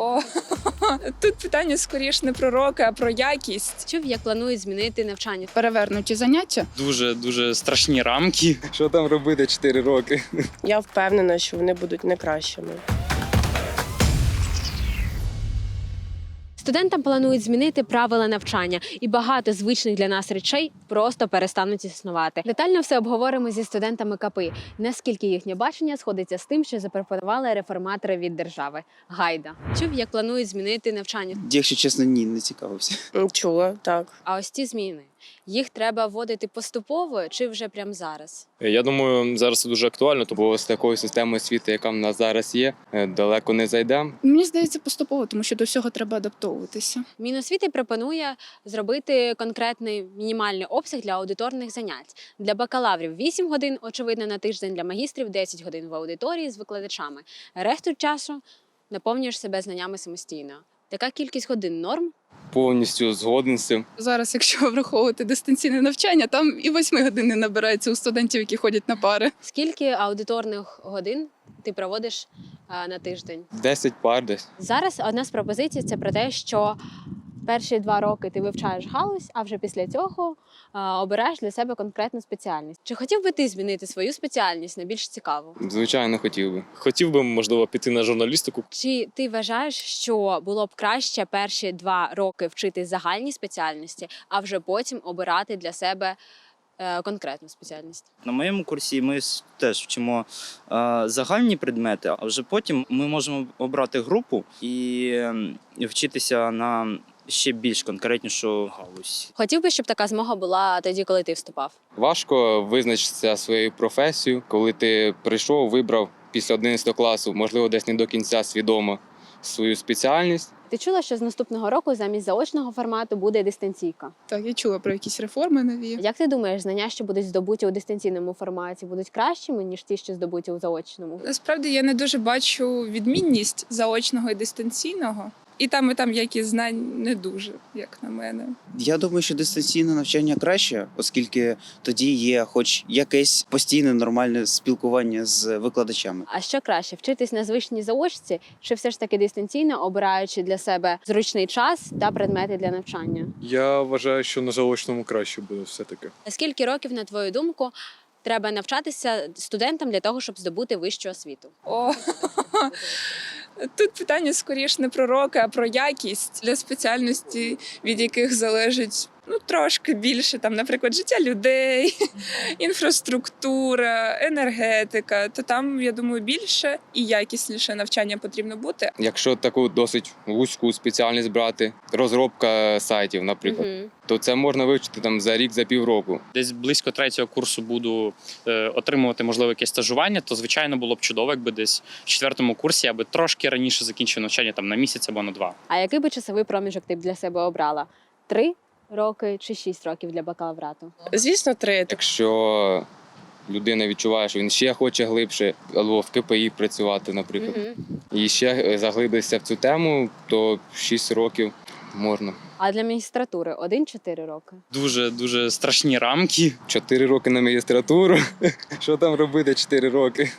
О, тут питання скоріш не про роки, а про якість. Чув, як планують змінити навчання. Перевернуті заняття. Дуже дуже страшні рамки. Що там робити 4 роки? Я впевнена, що вони будуть не кращими. Студентам планують змінити правила навчання, і багато звичних для нас речей просто перестануть існувати. Детально все обговоримо зі студентами КПІ. Наскільки їхнє бачення сходиться з тим, що запропонували реформатори від держави. Гайда чув, як планують змінити навчання. Якщо чесно, ні, не цікавився. Чула, так. А ось ці зміни їх треба вводити поступово чи вже прямо зараз. Я думаю, зараз це дуже актуально, бо з такою системою освіти, яка в нас зараз є, е, далеко не зайдемо. Мені здається, поступово, тому що до всього треба адаптовуватися. Міносвіти пропонує зробити конкретний мінімальний обсяг для аудиторних занять. Для бакалаврів 8 годин, очевидно, на тиждень, для магістрів 10 годин в аудиторії з викладачами. Решту часу наповнюєш себе знаннями самостійно. Така кількість годин норм. Повністю згоден з цим. Зараз, якщо враховувати дистанційне навчання, там і восьми годин не набирається у студентів, які ходять на пари. Скільки аудиторних годин ти проводиш а, на тиждень? 10 пар десь. Зараз одна з пропозицій це про те, що перші два роки ти вивчаєш галузь, а вже після цього а, обираєш для себе конкретну спеціальність. Чи хотів би ти змінити свою спеціальність на більш цікаву? Звичайно, хотів би. Хотів би, можливо, піти на журналістику. Чи ти вважаєш, що було б краще перші два роки вчити загальні спеціальності, а вже потім обирати для себе е, конкретну спеціальність? На моєму курсі ми теж вчимо е, загальні предмети, а вже потім ми можемо обрати групу і ем, вчитися на ще більш конкретнішу галузь. Хотів би, щоб така змога була тоді, коли ти вступав. Важко визначитися своєю професією, коли ти прийшов, вибрав після 11 класу, можливо, десь не до кінця свідомо свою спеціальність. Ти чула, що з наступного року замість заочного формату буде дистанційка? Так, я чула про якісь реформи нові. Як ти думаєш, знання, що будуть здобуті у дистанційному форматі, будуть кращими ніж ті, що здобуті у заочному? Насправді я не дуже бачу відмінність заочного і дистанційного. І там, і там якість знань не дуже, як на мене. Я думаю, що дистанційне навчання краще, оскільки тоді є хоч якесь постійне нормальне спілкування з викладачами. А що краще вчитись на звичній заочці, чи все ж таки дистанційно, обираючи для себе зручний час та предмети для навчання? Я вважаю, що на заочному краще буде все-таки. Скільки років, на твою думку, треба навчатися студентам для того, щоб здобути вищу освіту? О, тут питання скоріш не про роки, а про якість для спеціальності, від яких залежить ну трошки більше, там, наприклад, життя людей, інфраструктура, енергетика. То там, я думаю, більше і якісніше навчання потрібно бути. Якщо таку досить вузьку спеціальність брати, розробка сайтів, наприклад, Мгм. то це можна вивчити там за рік, за півроку. Десь близько третього курсу буду е, отримувати можливо якесь стажування, то звичайно було б чудово, якби десь в четвертому курсі я би трошки раніше закінчив навчання там на місяць або на два. А який би часовий проміжок ти б для себе обрала? Три роки чи шість років для бакалаврату? Звісно, три. Якщо людина відчуває, що він ще хоче глибше, або в КПІ працювати, наприклад, і ще заглибитися в цю тему, то 6 років можна. А для магістратури один-чотири роки. Дуже дуже страшні рамки. 4 роки на магістратуру. Що там робити 4 роки?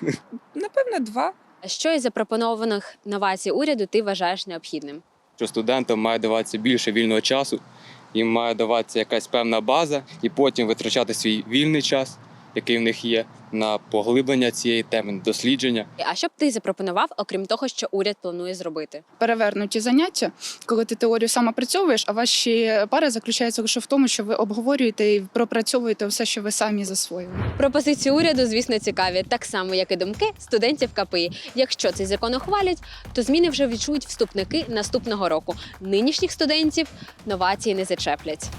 Напевно, два. А що із запропонованих новацій уряду ти вважаєш необхідним? Що студентам має даватися більше вільного часу, їм має даватися якась певна база, і потім витрачати свій вільний час, який в них є, на поглиблення цієї теми, дослідження. А що б ти запропонував, окрім того, що уряд планує зробити? Перевернуті заняття, коли ти теорію сам опрацьовуєш, а ваші пари заключаються лише в тому, що ви обговорюєте і пропрацьовуєте все, що ви самі засвоїли. Пропозиції уряду, звісно, цікаві, так само як і думки студентів КПІ. Якщо цей закон ухвалять, то зміни вже відчують вступники наступного року. Нинішніх студентів новації не зачеплять.